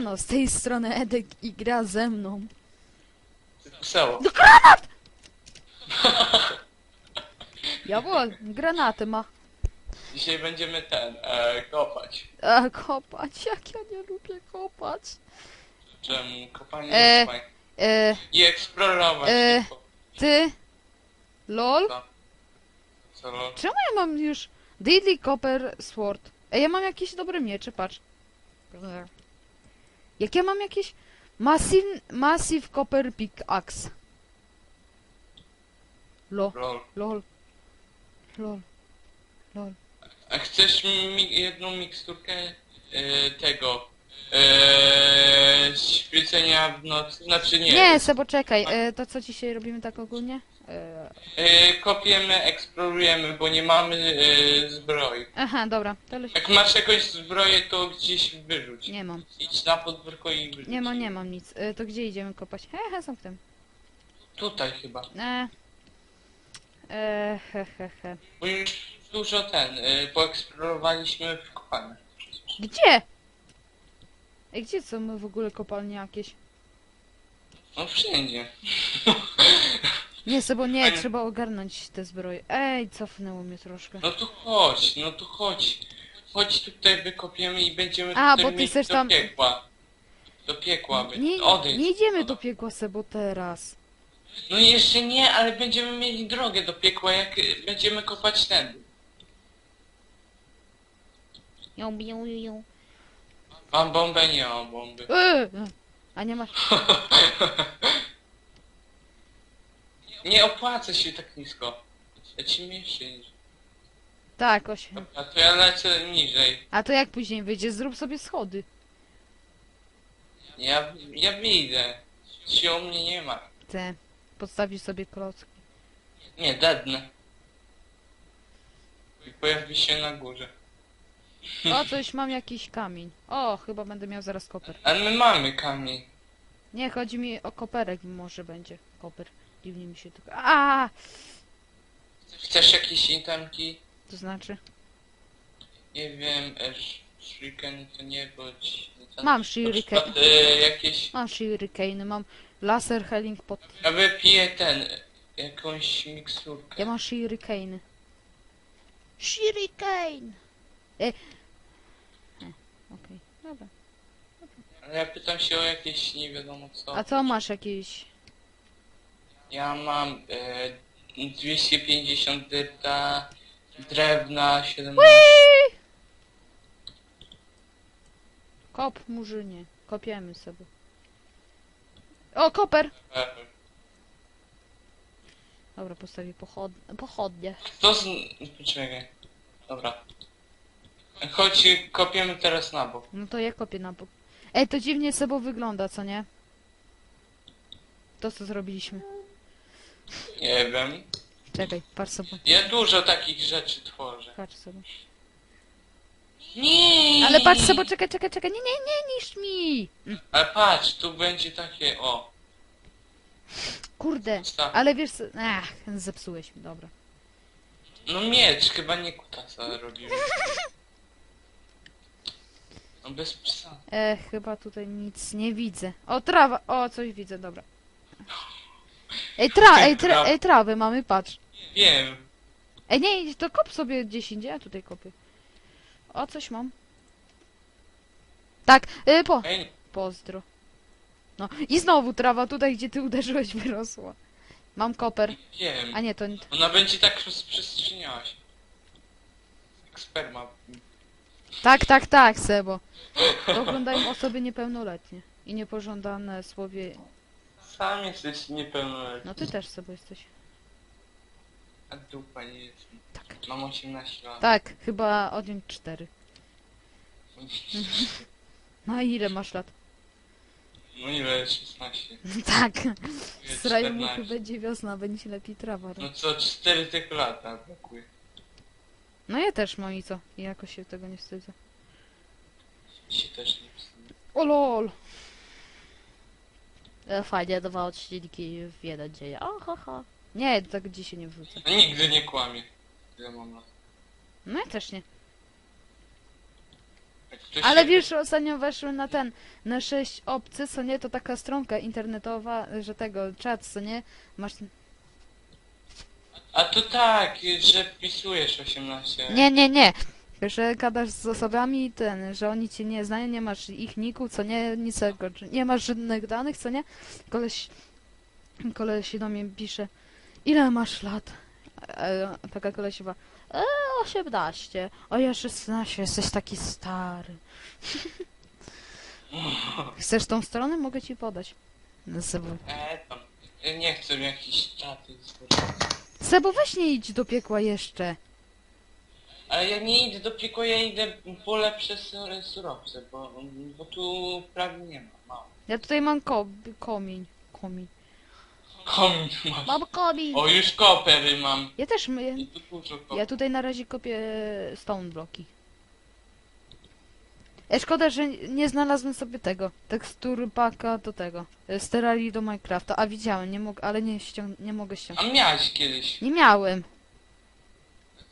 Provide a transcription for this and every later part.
Siemano, z tej strony Edek i gra ze mną. Wesoło. Jawohl, granaty ma. Dzisiaj będziemy ten, e, kopać. E, kopać, jak ja nie lubię kopać. Czemu kopanie E, jest fajne. E, I eksplorować. e. tylko. ty? Lol? Co, lol? Czemu ja mam już Deadly Copper Sword? Ej, ja mam jakieś dobre miecze, patrz. Jak ja mam jakieś Massive, massive Copper Pickaxe. Lo, Lol. lol. Lol. Lol. A chcesz mi jedną miksturkę e, tego e, świecenia w nocy? Znaczy nie. Nie, Sebo, czekaj. E, to co dzisiaj robimy tak ogólnie? E, kopiemy, eksplorujemy, bo nie mamy e, zbroi. aha, dobra. To. Jak masz jakąś zbroję, to gdzieś wyrzuć. Nie mam. Idź na podwórko i wyrzuć. Nie mam, nie mam nic. E, to gdzie idziemy kopać? Hehe, są w tym. Tutaj chyba. E, e, he, he, he. Bo już dużo ten, y, poeksplorowaliśmy w kopalni. Gdzie? Ej, gdzie są w ogóle kopalnie jakieś? No wszędzie. Nie, Sebo, nie, trzeba ogarnąć te zbroje. Ej, cofnęło mnie troszkę. No to chodź, no to chodź. Chodź tutaj wykopiemy i będziemy A, tutaj bo ty mieć chcesz do tam- piekła. Do piekła. by- Nie, Odejdź. nie idziemy do piekła, Sebo, teraz. No jeszcze nie, ale będziemy mieli drogę do piekła, jak y, będziemy kopać ten. Ją, ją, ją. Mam bombę, nie mam bomby. E, a nie masz... Nie opłaca się tak nisko. Lecimy jeszcze niżej. Tak, oś. A to ja lecę niżej. A to jak później wyjdzie? Zrób sobie schody. Ja, ja widzę. Się u mnie nie ma. Te. Podstawisz sobie klocki. Nie, dednę. I pojawi się na górze. O, coś mam jakiś kamień. O, chyba będę miał zaraz koper. Ale my mamy kamień. Nie, chodzi mi o koperek może będzie. Koper. Dziwnie mi się tylko... A, Chcesz jakieś itemki? To znaczy? Nie wiem, e, sh- shuriken to nie, to- Mam Na shuriken. przykład, e, jakieś... Mam shurikeny, mam laser healing pot. Ja wypiję ten... e, Jakąś miksturkę. Ja mam shurikeny. Shuriken! E. e Okej, dobra. Ale ja pytam się o jakieś nie wiadomo co. A co masz jakieś? Ja mam e, 250 dyrta, drewna 17. Kop, murzynie. Kopiemy sobie. O, koper! Dobra, postawię pochod... pochodnie. Kto z... Poczekaj. Dobra. Chodź, kopiemy teraz na bok. No to ja kopię na bok. Ej, to dziwnie sobą wygląda, co nie? To co zrobiliśmy. Nie wiem. Czekaj, patrz sobie. Ja dużo takich rzeczy tworzę. Patrz sobie. Nie. Ale patrz sobie, czekaj, czekaj, czekaj. Nie, nie, nie niszcz mi! Ale patrz, tu będzie takie, o. Kurde. Sta- Ale wiesz co... Ach, zepsułeś mi, dobra. No miecz, chyba nie kutasa robimy. No bez psa. E, chyba tutaj nic nie widzę. O, trawa! O, coś widzę, dobra. Ej, tra, ej, tra, ej, trawy mamy, patrz. Wiem. Ej, nie, to kop sobie gdzieś indziej, ja tutaj kopię. O, coś mam. Tak, y, po, Ej, pozdro. No, i znowu trawa tutaj, gdzie ty uderzyłeś, wyrosła. Mam koper. wiem. A nie, to... Ona będzie tak rozprzestrzeniała się. Jak sperma. Tak, tak, tak, Sebo. To oglądają osoby niepełnoletnie. I niepożądane słowie... Sam jesteś niepełnoletni. No ty też, Sebo, jesteś. A dupa nie jest. Tak. Mam 18 lat. Tak, chyba odjąć cztery. No a ile masz lat? No ile? 16. tak. Sraju mi 14. będzie wiosna, będzie lepiej trawa. No co, 4 tylko lata brakuje. no ja też mam i co? I jakoś się tego nie wstydzę. Się też nie wstydzi. O lol! E, Fajnie, dwa odcinki w jeden dzień. O, ha, ha. Nie, tak dzisiaj nie wrzucę. No nigdy nie kłamie. Ile mam lat? No ja też nie. Ktoś Ale się- wiesz, ostatnio weszły na ten, na 6 obcy, co nie, to taka stronka internetowa, że tego, czat, co nie, masz... A to tak, że wpisujesz 18. Nie, nie, nie, że gadasz z osobami i ten, że oni cię nie znają, nie masz ich niku, co nie, niczego, nie masz żadnych danych, co nie, koleś, koleś do mnie pisze, ile masz lat? E, taka kolesiowa, e, 18, a ja 16, jesteś taki stary. Chcesz tą stronę? Mogę ci podać. No, Sebo. E, tam. E, Nie chcę jakiś czaty. Sebo, weź nie idź do piekła jeszcze. Ale ja nie idę do piekła, ja idę po lepsze sur- surowce, bo, bo tu prawie nie ma. Mało. Ja tutaj mam ko komień. Komień. Komin masz. Mam komień! O, już kopery mam. Ja też my, I tu dużo koper. Ja tutaj na razie kopię stone bloki. E, szkoda, że nie znalazłem sobie tego. Tekstur paka do tego. e, Z Terrarii do Minecrafta. A widziałem, nie mogę, ale nie, ściąg nie mogę ściągnąć. A miałeś kiedyś. Nie miałem.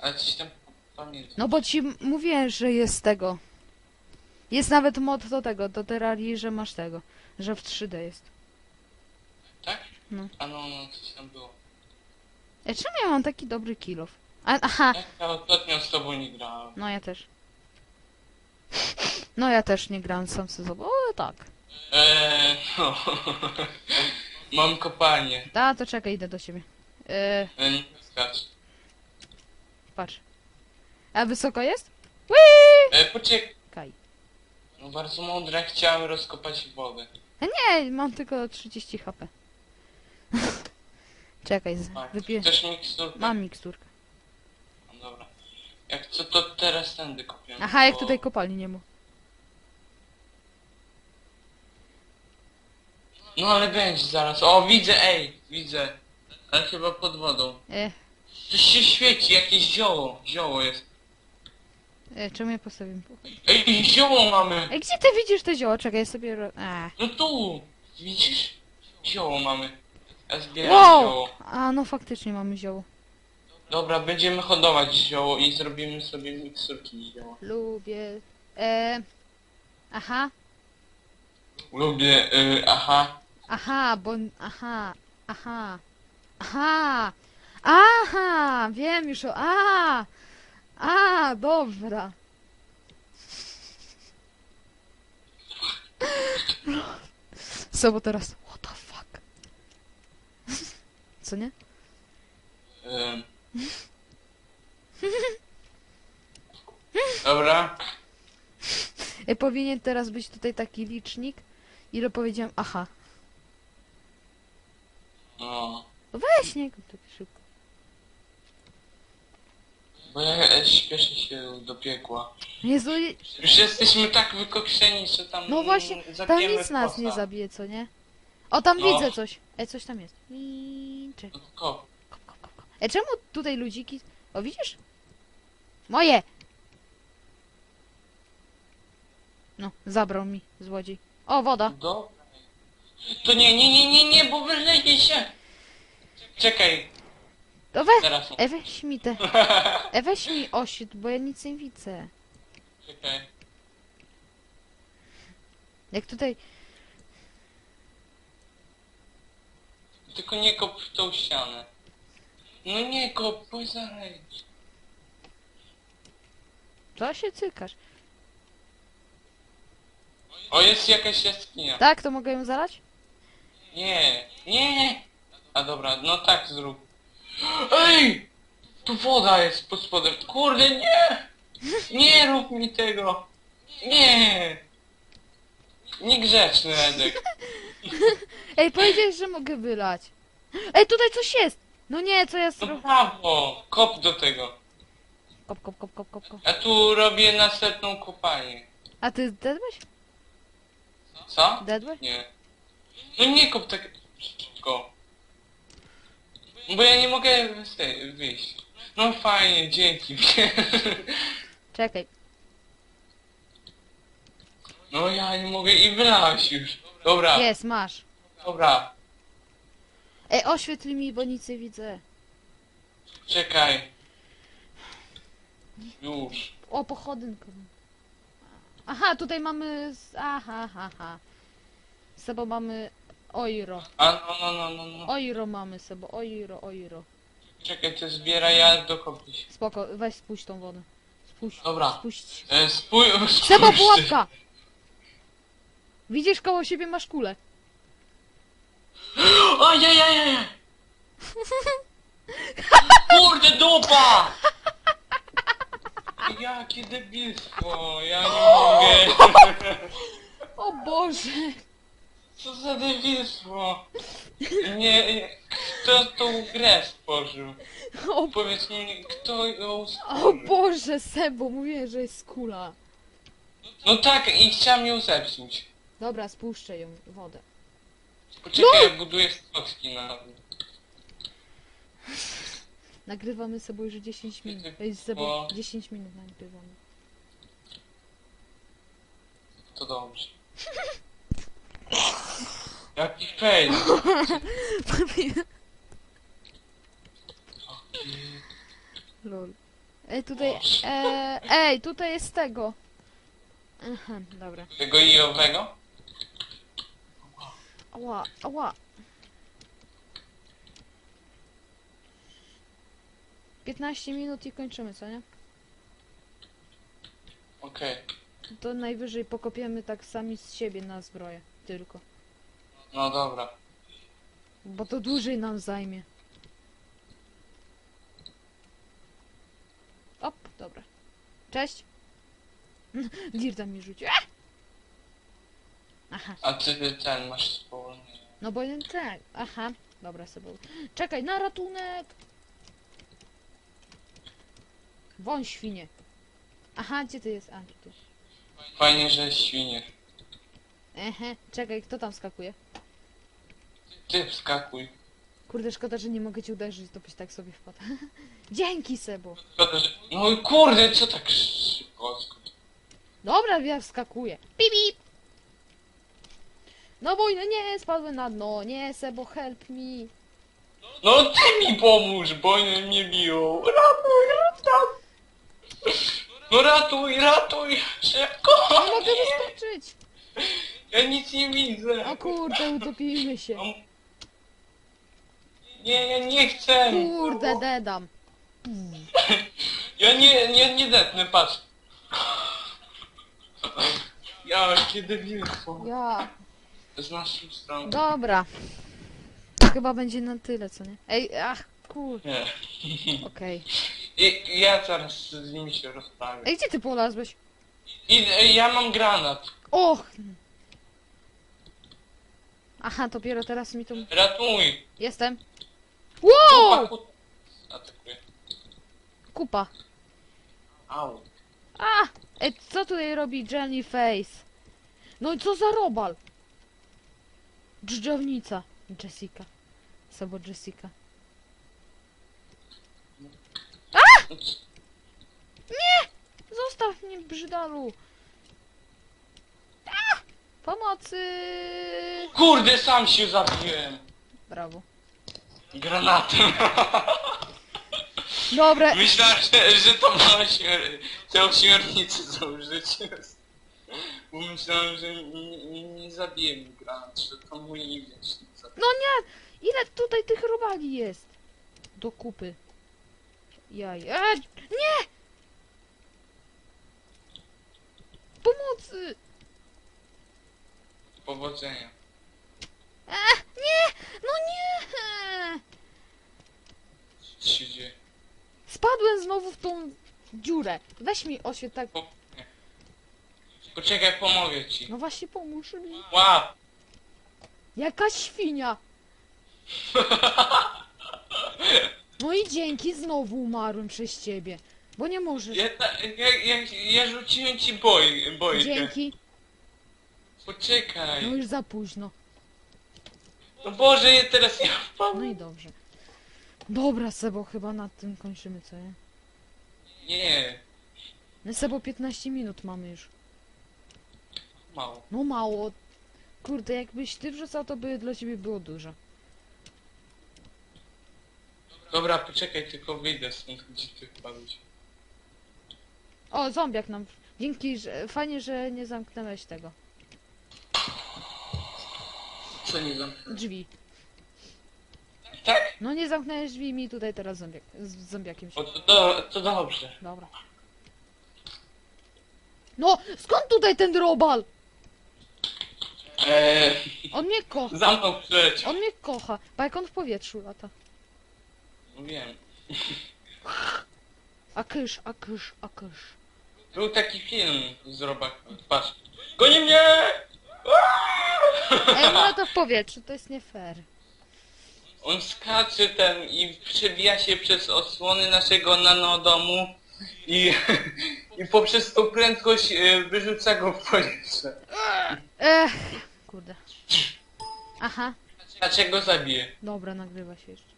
Ale coś tam No bo ci m- mówiłem, że jest tego. Jest nawet mod do tego, do Terrarii, że masz tego. Że w 3D jest. Tak? No. A no, no, coś tam było. E, czemu ja mam taki dobry kill off? A, aha, Jak ja ostatnio z tobą nie grałem. no ja też. No ja też nie grałem sam ze sobą. O, tak. Eee, no. Mam kopalnię. A, to czekaj, idę do ciebie. E, E, nie skacz. patrz. A wysoko jest? Whee! E, poczekaj. Kaj. No bardzo mądre, chciałem rozkopać wodę. A nie, mam tylko 30 HP. Czekaj, z- Tak. wypiję. Chcesz miksturkę? Mam miksturkę. No dobra. Jak co, to teraz tędy kopię. Aha, jak bo- tutaj kopalni nie ma. No ale będzie zaraz. O, widzę, ej, widzę. Ale chyba pod wodą. E, Coś się świeci, jakieś zioło. Zioło jest. E, czemu ja postawiłem? Ej, zioło mamy! Ej, gdzie ty widzisz te zioło? Czekaj, ja sobie... ro- A. No tu! Widzisz? Zioło mamy. Ja zbieram Wow! zioło. A, no faktycznie mamy zioło. Dobra, będziemy hodować zioło i zrobimy sobie miksturki z zioła. Lubię... E... Aha. Lubię, y, aha. Aha, bo... Aha. Aha. Aha. Aha, wiem już o... A. A, dobra. Co bo teraz? What the fuck? Co nie? Ym. Dobra. E, powinien teraz być tutaj taki licznik. Ile powiedziałem? Aha. No. No Weź nie, tak szybko. Bo ja e, śpieszę się do piekła. Jezu, je- Już jesteśmy tak wykokszeni, że tam... no właśnie, tam zabijemy nic nas nie zabije, co nie? O, tam No. widzę coś. E, coś tam jest. I... Czekaj. No kop. Kop, kop, kop, kop. E, czemu tutaj ludziki... O, widzisz? Moje! No, zabrał mi złodziej. O, woda. Dobra. To nie, nie, nie, nie, nie, bo wyleje się. Czekaj, To we... teraz. E, weź mi te... E, weź mi osit, bo ja nic nie widzę. Czekaj. Jak tutaj... Tylko nie kop w tą ścianę. No nie kop, bo zaleć. Co się cykasz? O, jest jakaś jaskinia. Tak, to mogę ją zalać? Nie, nie. A dobra, no tak zrób. Ej! Tu woda jest pod spodem. Kurde, nie! Nie rób mi tego. Nie. Niegrzeczny Edek. Ej, powiedziałeś, że mogę wylać. Ej, tutaj coś jest! No nie, co ja No zrobię? brawo, kop do tego. Kop, kop, kop, kop, kop, kop. Ja tu robię następną kopalnię. A ty dedłeś? Co? Dedłeś? Nie. No nie kop tak szybko. Bo ja nie mogę wy- wyjść. No fajnie, dzięki. Czekaj. No ja nie mogę i wylać już. Dobra, Jest, masz. dobra. Ej, oświetl mi, bo nic nie widzę. Czekaj. Już. O, pochodynka. Aha, tutaj mamy... z- Aha, aha, aha. Z sobą mamy... Oiro. A no, no, no, no, no. Oiro mamy sobą. Oiro, oiro. Czekaj, to zbieraj, ja dokopię się. Spoko, weź spuść tą wodę. Spuść. Dobra. Spuść. E, spój... Sebo, spójrzcie. pułapka! Widzisz, koło siebie masz kulę. Ojej! Kurde, dupa! Jakie debilstwo, ja nie mogę. O Boże! Co za debilstwo. Nie, kto tą grę stworzył? O, Powiedz mi, kto ją o stworzył? Boże, Sebo, mówię, że jest kula. No tak, i chciałem ją zepsuć. Dobra, spuszczę ją, wodę. Poczekaj, ja buduję stocki na... Nagrywamy sobie już 10 minut. Ej, Sebo, o. 10 minut nagrywamy. To dobrze. Jaki fail. Lol. Ej, tutaj... E, ej, tutaj jest tego. Aha, dobra. Tego i owego? Ała, ała. 15 minut i kończymy, co nie? Okej. To najwyżej pokopiemy tak sami z siebie na zbroję. Tylko. No dobra. Bo to dłużej nam zajmie. Op, dobra. Cześć. Dirta mi rzucił. Ah! Aha, A ty ten masz spowolnienie. no bo nie tak. Aha, dobra sobie. Czekaj, na ratunek! Wąś świnie. Aha, gdzie ty jest? A, tu. Fajnie, że świnie. Ehe, czekaj, kto tam skakuje? Ty wskakuj. Kurde, szkoda, że nie mogę ci uderzyć, to byś tak sobie wpadł. Dzięki, Sebo. Szkoda, że... No i kurde, co tak szybko? Dobra, ja wskakuję. Pip, pip. No bo nie, spadłem na dno. Nie, Sebo, help me. No ty mi pomóż, bo oni mnie biją. Ratuj, ratuj. No ratuj, ratuj. Szybko. Nie mogę wyskoczyć. Ja nic nie widzę. O kurde, utopimy się. Nie, ja nie chcę. Kurde, dedam. Ja nie, nie, nie detnę, patrz. Jakie debilstwo. Ja. Z naszą stroną. Dobra. To chyba będzie na tyle, co nie? Ej, ach, kurde. Nie. Okej. I, ja zaraz z nimi się rozprawię. Ej, gdzie ty polazłeś? I ja mam granat. Och. Aha, dopiero teraz mi tu... Ratuj. Jestem. Wow! ku- Atakuje. Kupa. Au. A! Ej, co tutaj robi Jenny Face? No i co za robal? Dżdżownica. Jessica. Sebo Jessica. No c- Zostaw mnie, brzydalu! Pomocy! Kurde, sam się zabiłem. Brawo. Granatem. Dobre. Myślałem, że, że to ma śmier... te ośmiornicy założyć. Bo myślałem, że nie, nie, nie zabiję mi granat, że to mój wiecznik No nie! Ile tutaj tych robali jest? Do kupy. Jaj. E, nie! Pomocy! Powodzenia. E, nie! No nie! Co się dzieje? Spadłem znowu w tą dziurę. Weź mi oświet tak. Po... nie. Poczekaj, pomogę ci. No właśnie pomóż mi. Wow! Jaka świnia! No i dzięki, znowu umarłem przez ciebie. Bo nie możesz. Ja, ta- ja, ja, ja rzuciłem ci boj, bojkę. Dzięki. Poczekaj. No już za późno. No Boże, ja teraz ja wpadłem. No i dobrze. Dobra, Sebo, chyba na tym kończymy, co nie? Nie, No Sebo, 15 minut mamy już. mało. No mało. Kurde, jakbyś ty wrzucał, to by dla ciebie było dużo. Dobra, poczekaj, tylko wyjdę stąd, gdzie ty wpadłeś. O, zombiak nam Dzięki, że fajnie, że nie zamknąłeś tego. Co nie znam? Drzwi. Tak? No nie zamknąłeś drzwi mi tutaj teraz zombiak, z zombiakiem się. O, to, do, to dobrze. Dobra. No, skąd tutaj ten robal? Eee, On mnie kocha. zamknął przyleciał. On mnie kocha. Bo jak on w powietrzu lata. Wiem. A kysz, a kysz, a kysz. Był taki film z robak. Patrz. Goni mnie! Ej, no to w powietrzu, to jest nie fair. On skacze ten i przebija się przez osłony naszego nanodomu i, i poprzez tą prędkość e, wyrzuca go w powietrze. Ech, kurde. Aha, Dlaczego zabije? dobra, nagrywa się jeszcze.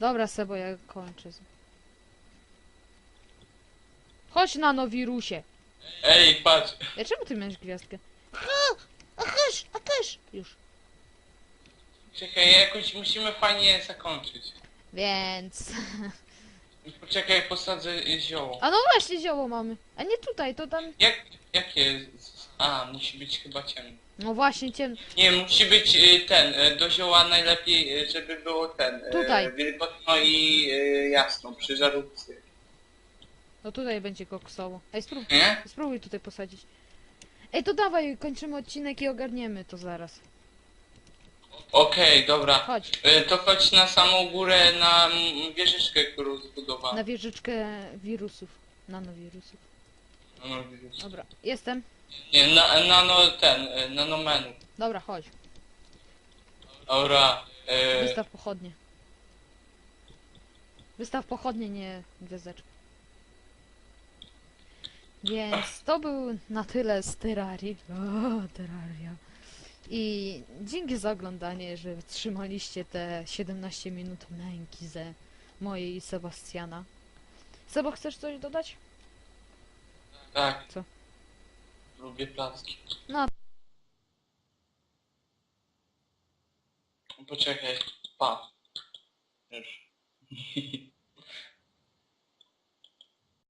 Dobra, Sebo, ja kończę. Chodź na nowirusie. Ej, patrz. Ja czemu ty miałeś gwiazdkę? Kysz. Już. Czekaj, jakoś musimy fajnie zakończyć. Więc... Poczekaj, posadzę zioło. A no właśnie zioło mamy. A nie tutaj, to tam... Jak, jakie jest? A, musi być chyba ciemno. No właśnie, ciem... Nie, musi być y, ten, y, do zioła najlepiej, y, żeby było ten, y, Tutaj. wilgotno i y, jasno, przy żarówce. No tutaj będzie koksowo. Ej, spróbuj, Nie? spróbuj tutaj posadzić. Ej, to dawaj, kończymy odcinek i ogarniemy to zaraz. Okej, dobra. Chodź, Y, to chodź na samą górę, na mm, wieżyczkę, którą zbudowałem. na wieżyczkę wirusów. Nanowirusów. No. Dobra, jestem. Nie, na, nano ten, y, nanomenu. Dobra, chodź. Dobra. Y, Wystaw pochodnie. Wystaw pochodnie, nie gwiazdeczkę. Więc to był na tyle z Terrarii. O, Terraria. I dzięki za oglądanie, że wytrzymaliście te 17 minut męki ze mojej i Sebastiana. Sebo, chcesz coś dodać? tak. Co? Lubię placki. No. Poczekaj,